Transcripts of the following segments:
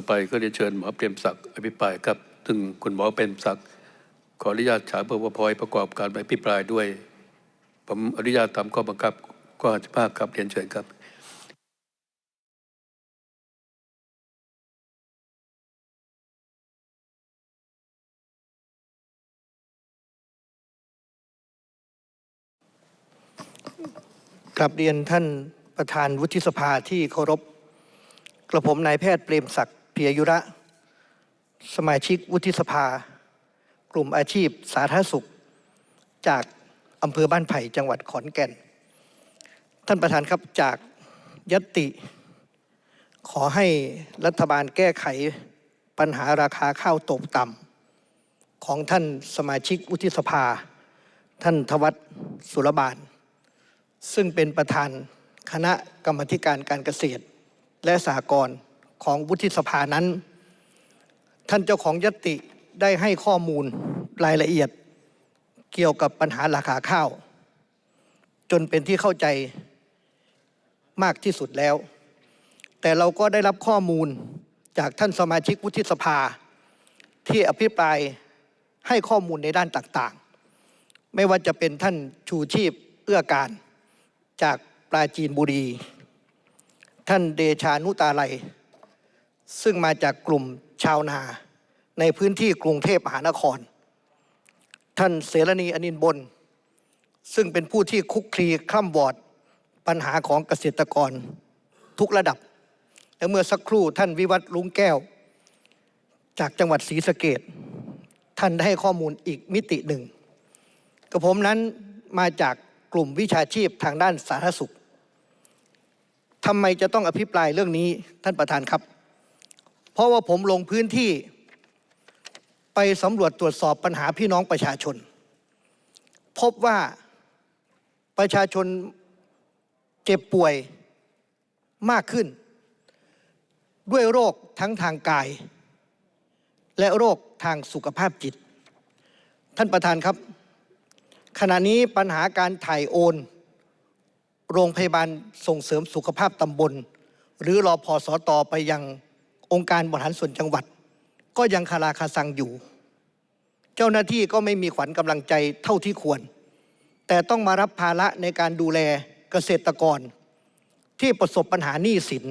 ต่อไปก็เรียนเชิญหมอเปรมศักดิ์อภิปรายครับซึ่งคุณหมอเปรมศักดิ์ขออนุญาตฉายเพื่อพอยประกอบการอภิปรายด้วย ผมอนุญาตตามข้อบังคับข้อ55ครับเรียนเชิญครับกลับเรียนท่านประธานวุฒิสภาที่เคารพ กระผมนายแพทย์เปรมศักดิ์ เพียยุระ สมาชิกวุฒิสภา กลุ่มอาชีพสาธารณสุข จากอำเภอบ้านไผ่จังหวัดขอนแก่น ท่านประธานครับจากยตติ ขอให้รัฐบาลแก้ไขปัญหาราคาข้าวตกต่ำของท่านสมาชิกวุฒิสภา ท่านทวัตสุรบาล ซึ่งเป็นประธานคณะกรรมการการเกษตรและสหกรณ์ ของวุฒิสภานั้น ท่านเจ้าของยติได้ให้ข้อมูลรายละเอียด เกี่ยวกับปัญหาราคาข้าว จนเป็นที่เข้าใจมากที่สุดแล้ว แต่เราก็ได้รับข้อมูลจากท่านสมาชิกวุฒิสภา ที่อภิปรายให้ข้อมูลในด้านต่างๆ ไม่ว่าจะเป็นท่านชูชีพเอื้อการจากปราจีนบุรี ท่านเดชานุตาไลย ซึ่งมาจากกลุ่มชาวนา ในพื้นที่กรุงเทพมหานคร ท่านเสรณีอนินบน ซึ่งเป็นผู้ที่คุกคลีคล่ำวอดปัญหาของเกษตรกรทุกระดับ และเมื่อสักครู่ท่านวิวัฒน์ลุงแก้ว จากจังหวัดศรีสะเกดท่านได้ให้ข้อมูลอีกมิติหนึ่งกับผมนั้นมาจากกลุ่มวิชาชีพทางด้านสาธารณสุขทำไมจะต้องอภิปรายเรื่องนี้ท่านประธานครับ เพราะว่าผมลงพื้นที่ไปสำรวจตรวจสอบปัญหาพี่น้องประชาชน พบว่าประชาชนเจ็บป่วยมากขึ้น ด้วยโรคทั้งทางกาย และโรคทางสุขภาพจิต ท่านประธานครับ ขณะนี้ปัญหาการถ่ายโอน โรงพยาบาลส่งเสริมสุขภาพตำบล หรือรอพอสอตอไปยัง องค์การบริหารส่วนจังหวัด ก็ยังคาราคาซังอยู่ เจ้าหน้าที่ก็ไม่มีขวัญกำลังใจเท่าที่ควร แต่ต้องมารับภาระในการดูแลเกษตรกร ที่ประสบปัญหาหนี้สิน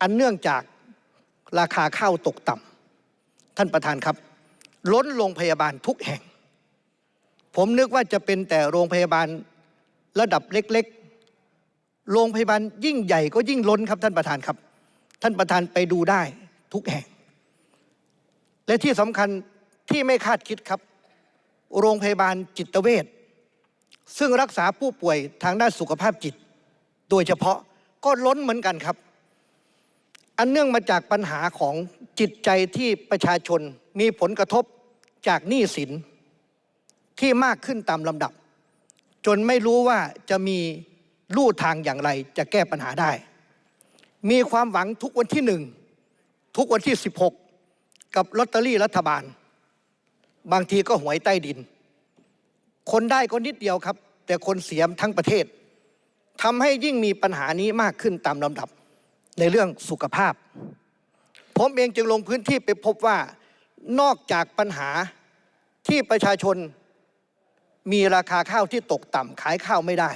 อันเนื่องจากราคาข้าวตกต่ำท่านประธานครับ ล้นโรงพยาบาลทุกแห่ง ผมนึกว่าจะเป็นแต่โรงพยาบาลระดับเล็ก ๆ โรงพยาบาลยิ่งใหญ่ก็ยิ่งล้นครับท่านประธานครับ ท่านประธานไปดูได้ทุกแห่ง และที่สำคัญที่ไม่คาดคิดครับ โรงพยาบาลจิตเวชซึ่งรักษาผู้ป่วยทางด้านสุขภาพจิต โดยเฉพาะก็ล้นเหมือนกันครับ อันเนื่องมาจากปัญหาของจิตใจที่ประชาชนมีผลกระทบจากหนี้สินที่มากขึ้นตามลำดับ จนไม่รู้ว่าจะมีลู่ทางอย่างไรจะแก้ปัญหาได้ มีความหวังทุกวันที่หนึ่งทุกวันที่ 16 กับลอตเตอรี่รัฐบาล บางทีก็หวยใต้ดิน คนได้ก็นิดเดียวครับ แต่คนเสียทั้งประเทศทำให้ยิ่งมีปัญหานี้มากขึ้นตามลำดับในเรื่องสุขภาพ ผมเองจึงลงพื้นที่ไปพบว่านอกจากปัญหาที่ประชาชนมีราคาข้าวที่ตกต่ำขายข้าวไม่ได้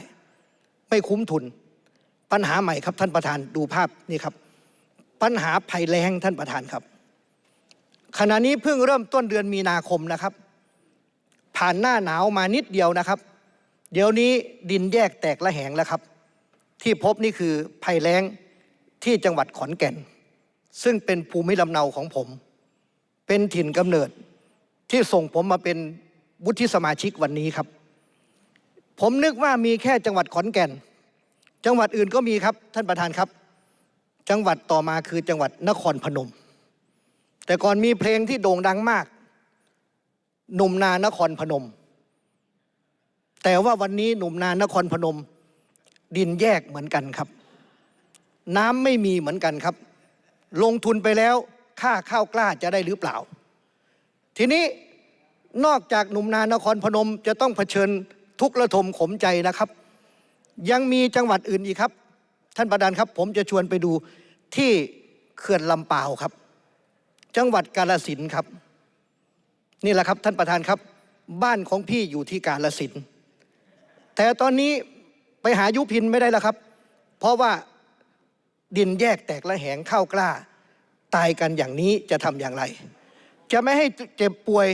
ไม่คุ้มทุน ปัญหาใหม่ครับท่านประธานดูภาพนี่ครับ ปัญหาภัยแล้งท่านประธานครับ ขณะนี้เพิ่งเริ่มต้นเดือนมีนาคมนะครับ ผ่านหน้าหนาวมานิดเดียวนะครับ เดี๋ยวนี้ดินแยกแตกละแหงแล้วครับ ที่พบนี่คือภัยแล้งที่จังหวัดขอนแก่น ซึ่งเป็นภูมิลำเนาของผม เป็นถิ่นกำเนิดที่ส่งผมมาเป็นวุฒิสมาชิกวันนี้ครับ ผมนึกว่ามีแค่จังหวัดขอนแก่น จังหวัดอื่นก็มีครับท่านประธานครับ จังหวัดต่อมาคือจังหวัดนครพนม แต่ก่อนมีเพลงที่โด่งดังมากหนุ่มนานครพนม แต่ว่าวันนี้หนุ่มนานครพนม ดินแยกเหมือนกันครับ น้ำไม่มีเหมือนกันครับ ลงทุนไปแล้วค่าข้าวกล้าจะได้หรือเปล่า ทีนี้นอกจากหนุ่มนานครพนมจะต้องเผชิญทุกระทมขมใจนะครับ ยังมีจังหวัดอื่นอีกครับ ท่านประธานครับ ผมจะชวนไปดูที่เขื่อนลำปาวครับ จังหวัดกาลสินครับ นี่แหละครับท่านประธานครับ บ้านของพี่อยู่ที่กาลสินแต่ตอนนี้ไปหายุพินไม่ได้แล้วครับ เพราะว่าดินแยกแตกละแหงเข้ากล้า ตายกันอย่างนี้จะทำอย่างไร จะไม่ให้เจ็บป่วย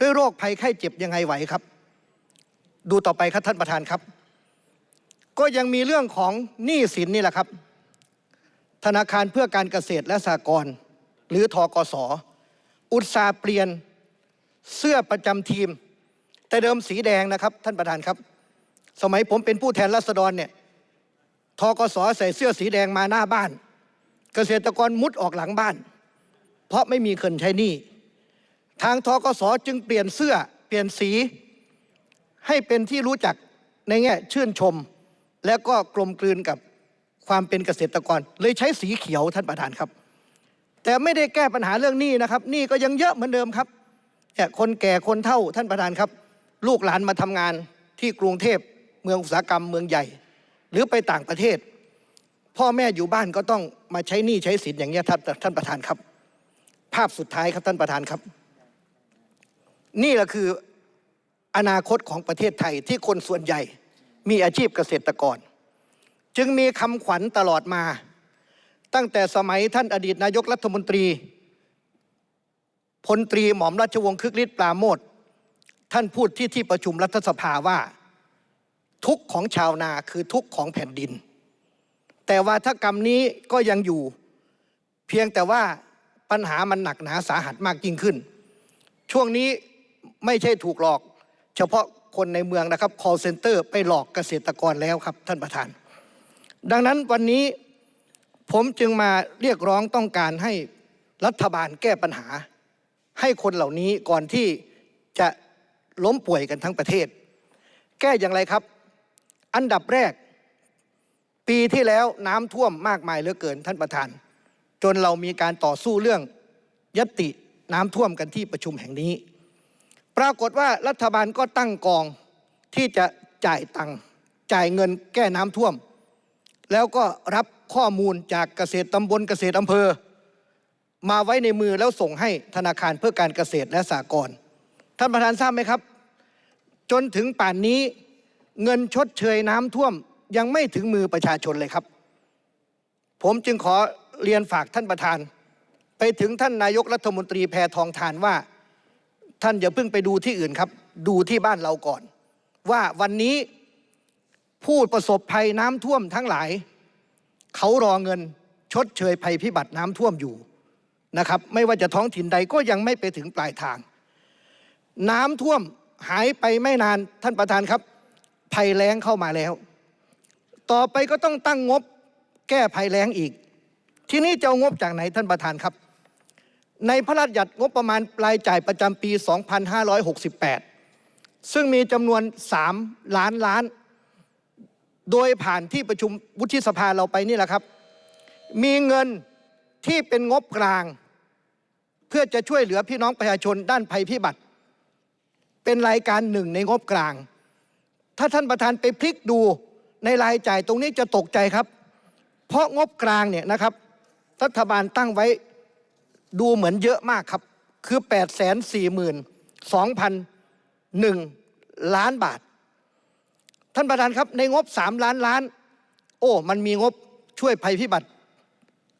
ด้วยโรคภัยไข้เจ็บยังไงไหวครับ ดูต่อไปครับท่านประธานครับ ก็ยังมีเรื่องของหนี้สินนี่แหละครับ ธนาคารเพื่อการเกษตรและสหกรณ์หรือทกสอุตสาห์เปลี่ยนเสื้อประจำทีม แต่เดิมสีแดงนะครับ ท่านประธานครับ สมัยผมเป็นผู้แทนรัษฎรเนี่ยทกสใส่เสื้อสีแดงมาหน้าบ้าน เกษตรกรมุดออกหลังบ้าน เพราะไม่มีเงินใช้หนี้ทางทกสจึงเปลี่ยนเสื้อเปลี่ยนสี ให้เป็นที่รู้จักในแง่ชื่นชม และก็กลมกลืนกับความเป็นเกษตรกร เลยใช้สีเขียวท่านประธานครับ แต่ไม่ได้แก้ปัญหาเรื่องหนี้นะครับหนี้ก็ยังเยอะเหมือนเดิมครับเนี่ยคนแก่คนเฒ่าท่านประธานครับ ลูกหลานมาทำงานที่กรุงเทพเมืองอุตสาหกรรมเมืองใหญ่ หรือไปต่างประเทศ พ่อแม่อยู่บ้านก็ต้องมาใช้หนี้ใช้สินอย่างเงี้ยท่านท่านประธานครับ ภาพสุดท้ายครับท่านประธานครับ นี่แหละคืออนาคตของประเทศไทยที่คนส่วนใหญ่ มีอาชีพเกษตรกร จึงมีคำขวัญตลอดมา ตั้งแต่สมัยท่านอดีตนายกรัฐมนตรีพลตรีหม่อมราชวงศ์คึกฤทธิ์ปราโมทท่านพูดที่ที่ประชุมรัฐสภาว่า ทุกของชาวนาคือทุกข์ของแผ่นดิน แต่วาทกรรมนี้ก็ยังอยู่ เพียงแต่ว่าปัญหามันหนักหนาสาหัสมากยิ่งขึ้น ช่วงนี้ไม่ใช่ถูกหลอก เฉพาะ คนในเมืองนะครับ call center ไปหลอกเกษตรกรแล้วครับท่านประธาน ดังนั้นวันนี้ผมจึงมาเรียกร้องต้องการให้รัฐบาลแก้ปัญหา ให้คนเหล่านี้ก่อนที่จะล้มป่วยกันทั้งประเทศ แก้อย่างไรครับ อันดับแรก ปีที่แล้วน้ำท่วมมากมายเหลือเกินท่านประธาน จนเรามีการต่อสู้เรื่องยติน้ำท่วมกันที่ประชุมแห่งนี้ ปรากฏว่ารัฐบาลก็ตั้งกองที่จะจ่ายตังค์จ่ายเงินแก้น้ำท่วม แล้วก็รับข้อมูลจากเกษตรตำบลเกษตรอำเภอ มาไว้ในมือแล้วส่งให้ธนาคารเพื่อการเกษตรและสหกรณ์ท่านประธานทราบไหมครับ จนถึงป่านนี้เงินชดเชยน้ำท่วมยังไม่ถึงมือประชาชนเลยครับ ผมจึงขอเรียนฝากท่านประธาน ไปถึงท่านนายกรัฐมนตรีแพทองทานว่า ท่านอย่าเพิ่งไปดูที่อื่นครับ ดูที่บ้านเราก่อน ว่าวันนี้ผู้ประสบภัยน้ำท่วมทั้งหลาย เขารอเงินชดเชยภัยพิบัติน้ำท่วมอยู่นะครับ ไม่ว่าจะท้องถิ่นใดก็ยังไม่ไปถึงปลายทาง น้ำท่วมหายไปไม่นานท่านประธานครับ ภัยแล้งเข้ามาแล้ว ต่อไปก็ต้องตั้งงบแก้ภัยแล้งอีก ทีนี้จะเอางบจากไหนท่านประธานครับ ในพระราชบัญญัติงบประมาณรายจ่ายประจำปี 2568 ซึ่งมีจำนวน 3 ล้านล้าน โดยผ่านที่ประชุมวุฒิสภาเราไปนี่แหละครับ มีเงินที่เป็นงบกลาง เพื่อจะช่วยเหลือพี่น้องประชาชนด้านภัยพิบัติ เป็นรายการหนึ่งในงบกลาง ถ้าท่านประธานไปพลิกดูในรายจ่ายตรงนี้จะตกใจครับ เพราะงบกลางเนี่ยนะครับ รัฐบาลตั้งไว้ ดูเหมือนเยอะมากครับ คือ 8 4 2 0 0ล้านบาท ท่านประธานครับในงบ 3 ล้านล้าน โอ้ มันมีงบช่วยภัยพิบัติ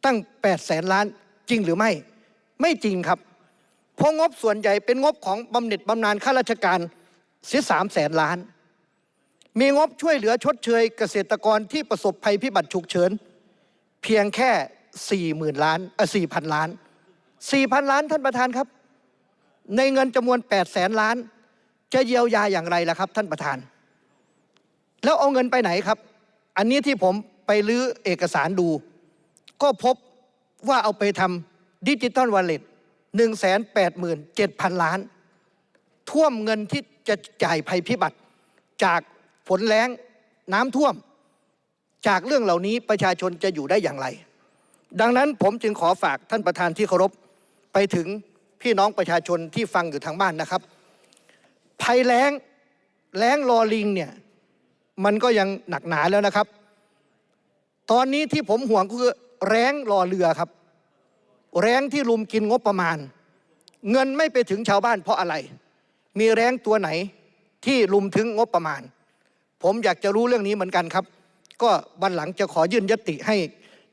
ตั้ง 8 แสนล้านจริงหรือไม่ ไม่จริงครับ เพราะงบส่วนใหญ่เป็นงบของบำเหน็จบำนาญข้าราชการเสียสามแสนล้าน มีงบช่วยเหลือชดเชยเกษตรกรที่ประสบภัยพิบัติฉุกเฉิน เพียงแค่สี่หมื่นล้านเออสี่พันล้าน พันล้านท่านประธานครับ ในเงินจำนวนแปดแสนล้าน จะเยียวยาอย่างไรล่ะครับ ท่านประธาน แล้วเอาเงินไปไหนครับ อันนี้ที่ผมไปลื้อเอกสารดู ก็พบว่าเอาไปทำดิจิตอลวอลเล็ตหนึ่งแสนแปดหมื่นเจ็ดพันล้าน ท่วมเงินที่จะจ่ายภัยพิบัติจากฝนแล้งน้ำท่วม จากเรื่องเหล่านี้ประชาชนจะอยู่ได้อย่างไร ดังนั้นผมจึงขอฝากท่านประธานที่เคารพ ไปถึงพี่น้องประชาชนที่ฟังอยู่ทางบ้านนะครับ ภัยแล้งแล้งรอลิงเนี่ยมันก็ยังหนักหนาแล้วนะครับ ตอนนี้ที่ผมห่วงก็คือแรงรอเรือครับ แรงที่ลุมกินงบประมาณ เงินไม่ไปถึงชาวบ้านเพราะอะไร มีแรงตัวไหนที่ลุมถึงงบประมาณ ผมอยากจะรู้เรื่องนี้เหมือนกันครับ ก็วันหลังจะขอยื่นยติให้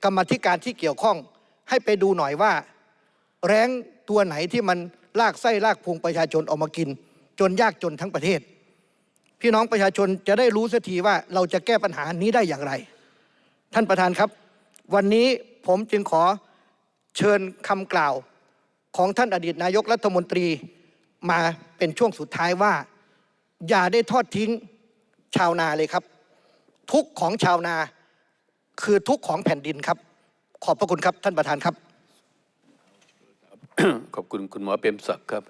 กรรมธิการที่เกี่ยวข้อง ให้ไปดูหน่อยว่า แรงตัวไหนที่มันลากไส้ลากพุงประชาชนออกมากิน จนยากจนทั้งประเทศ พี่น้องประชาชนจะได้รู้สักทีว่าเราจะแก้ปัญหานี้ได้อย่างไร ท่านประธานครับ วันนี้ผมจึงขอเชิญคำกล่าวของท่านอดีตนายกรัฐมนตรีมาเป็นช่วงสุดท้ายว่า อย่าได้ทอดทิ้งชาวนาเลยครับ ทุกของชาวนาคือทุกของแผ่นดินครับ ขอบพระคุณครับท่านประธานครับ ขอบคุณคุณหมอเปรมศักดิ์ครับ